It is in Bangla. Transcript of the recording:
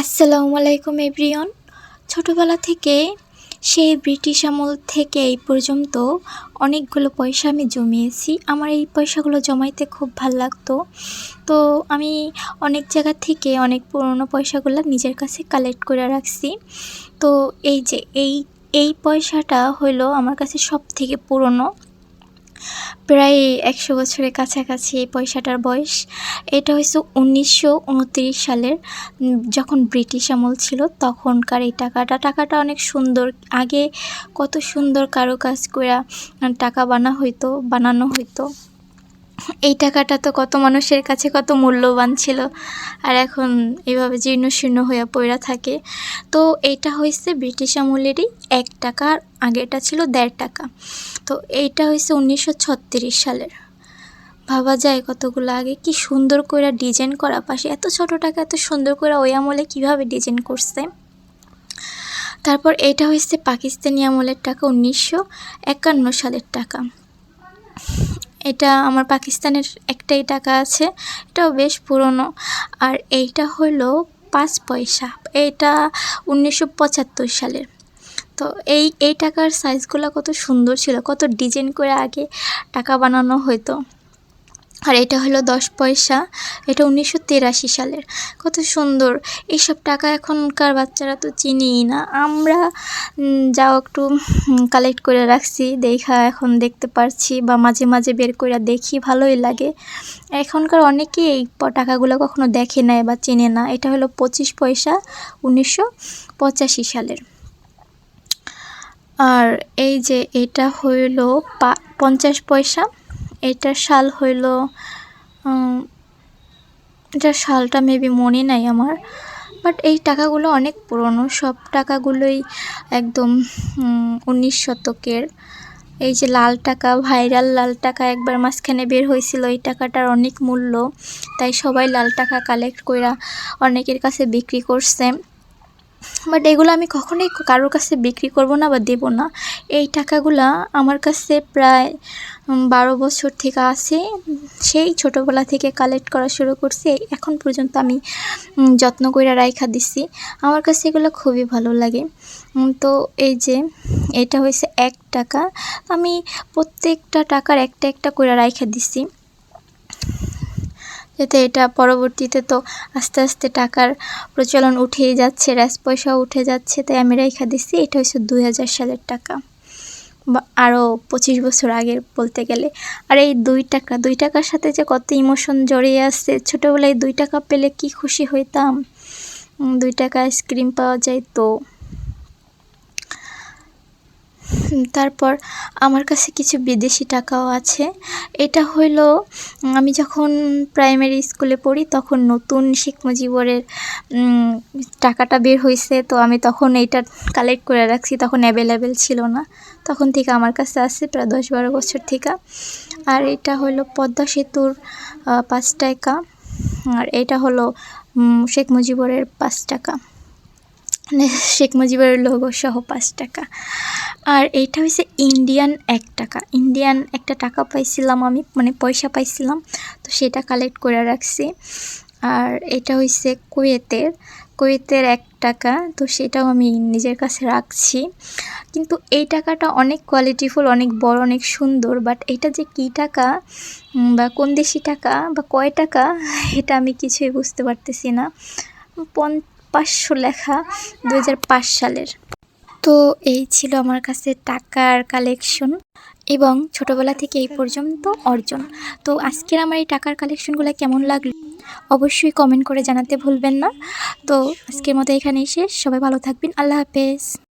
আসসালামু আলাইকুম এভরিয়ন ছোটোবেলা থেকে সেই ব্রিটিশ আমল থেকে এই পর্যন্ত অনেকগুলো পয়সা আমি জমিয়েছি। আমার এই পয়সাগুলো জমাইতে খুব ভালো লাগতো। তো আমি অনেক জায়গা থেকে অনেক পুরনো পয়সাগুলো নিজের কাছে কালেক্ট করে রাখছি। তো এই যে এই এই পয়সাটা হলো আমার কাছে সব থেকে পুরনো। প্রায় একশো বছরের কাছাকাছি এই পয়সাটার বয়স। এটা হয়েছে উনিশশো উনত্রিশ সালের, যখন ব্রিটিশ আমল ছিল, তখনকার এই টাকাটা। টাকাটা অনেক সুন্দর। আগে কত সুন্দর কারুকাজ করে টাকা বানা হইতো, বানানো হইতো। এই টাকাটা তো কত মানুষের কাছে কত মূল্যবান ছিল। আর এখন এইভাবে জীর্ণ শীর্ণ হয়ে পড়া থাকে। তো এইটা হয়েছে ব্রিটিশ আমলেরই এক টাকা, আর আগেরটা ছিল দেড় টাকা। তো এইটা হয়েছে উনিশশো ছত্রিশ সালের। ভাবা যায় কতগুলো আগে। কি সুন্দর করে ডিজাইন করা পাশে। এত ছোট টাকা, এত সুন্দর করে ওই আমলে কীভাবে ডিজাইন করছে? তারপর এটা হয়েছে পাকিস্তানি আমলের টাকা উনিশশো একান্ন সালের টাকা। এটা আমার পাকিস্তানের একটাই টাকা আছে, এটাও বেশ পুরনো। আর এইটা হলো পাঁচ পয়সা, এটা উনিশশো পঁচাত্তর সালের। তো এই এই টাকার সাইজগুলো কত সুন্দর ছিল, কত ডিজাইন করে আগে টাকা বানানো হতো আর এটা হলো দশ পয়সা, এটা উনিশশো তিরাশি সালের। কত সুন্দর। এইসব টাকা এখনকার বাচ্চারা তো চিনিই না। আমরা যাও একটু কালেক্ট করে রাখছি, দেখা এখন দেখতে পারছি বা মাঝে মাঝে বের করে দেখি, ভালোই লাগে। এখনকার অনেকেই এই টাকাগুলো কখনো দেখে নেয় বা চেনে না। এটা হলো পঁচিশ পয়সা, উনিশশো পঁচাশি সালের। আর এই যে এটা হইল পঞ্চাশ পয়সা এটার সাল হইল এটার সালটা মেবি মনে নাই আমার বাট এই টাকাগুলো অনেক পুরনো। সব টাকাগুলোই একদম উনিশ শতকের। এই যে লাল টাকা ভাইরাল লাল টাকা একবার মাঝখানে বের হয়েছিল, এই টাকাটার অনেক মূল্য। তাই সবাই লাল টাকা কালেক্ট কইরা অনেকের কাছে বিক্রি করছে। বাট এগুলো আমি কখনোই কারোর কাছে বিক্রি করব না বা দেব না। এই টাকাগুলা আমার কাছে প্রায় বারো বছর থেকে আছে। সেই ছোটোবেলা থেকে কালেক্ট করা শুরু করছি। এখন পর্যন্ত আমি যত্ন করে রাইখা দিছি। আমার কাছে এগুলো খুবই ভালো লাগে। তো এই যে, এটা হয়েছে এক টাকা। আমি প্রত্যেকটা টাকার একটা একটা করে রাইখা দিছি। যাতে এটা পরবর্তীতে তো আস্তে আস্তে টাকার প্রচলন উঠেই যাচ্ছে র্যাস পয়সাও উঠে যাচ্ছে, তাই আমি রেখা দিচ্ছি এটা হচ্ছে দুই হাজার সালের টাকা। আরও পঁচিশ বছর আগের বলতে গেলে। আর এই দুই টাকা, দুই টাকার সাথে যে কত ইমোশন জড়িয়ে আসছে ছোটোবেলায় দুই টাকা পেলে কি খুশি হইতাম? দুই টাকা আইসক্রিম পাওয়া যায় তো তারপর আমার কাছে কিছু বিদেশি টাকাও আছে। এটা হইল, আমি যখন প্রাইমারি স্কুলে পড়ি তখন নতুন শেখ মুজিবরের টাকাটা বের হয়েছে তো আমি তখন এইটা কালেক্ট করে রাখছি, তখন অ্যাভেলেবেল ছিল না। তখন থেকে আমার কাছে আছে প্রায় দশ বারো বছর থেকে। আর এটা হলো পদ্মা সেতুর পাঁচ টাকা। আর এটা হলো শেখ মুজিবরের পাঁচ টাকা। শেখ মুজিবুরের লোগো সহ পাঁচ টাকা। আর এইটা হচ্ছে ইন্ডিয়ান এক টাকা। ইন্ডিয়ান একটা টাকা পাইছিলাম আমি মানে পয়সা পাইছিলাম, তো সেটা কালেক্ট করে রাখছি। আর এটা হচ্ছে কুয়েতের। কুয়েতের এক টাকা, তো সেটাও আমি নিজের কাছে রাখছি। কিন্তু এই টাকাটা অনেক কোয়ালিটিফুল অনেক বড়, অনেক সুন্দর বাট এটা যে কী টাকা বা কোন দেশি টাকা, বা কয় টাকা, এটা আমি কিছুই বুঝতে পারতেছি না। পন পাঁচশো লেখা দু হাজার পাঁচ সালের। তো এই ছিল আমার কাছে টাকার কালেকশন এবং ছোটোবেলা থেকে এই পর্যন্ত অর্জন। তো আজকের আমার এই টাকার কালেকশনগুলো কেমন লাগল অবশ্যই কমেন্ট করে জানাতে ভুলবেন না। তো আজকের মতো এখানে এসে সবাই ভালো থাকবেন। আল্লাহ হাফেজ।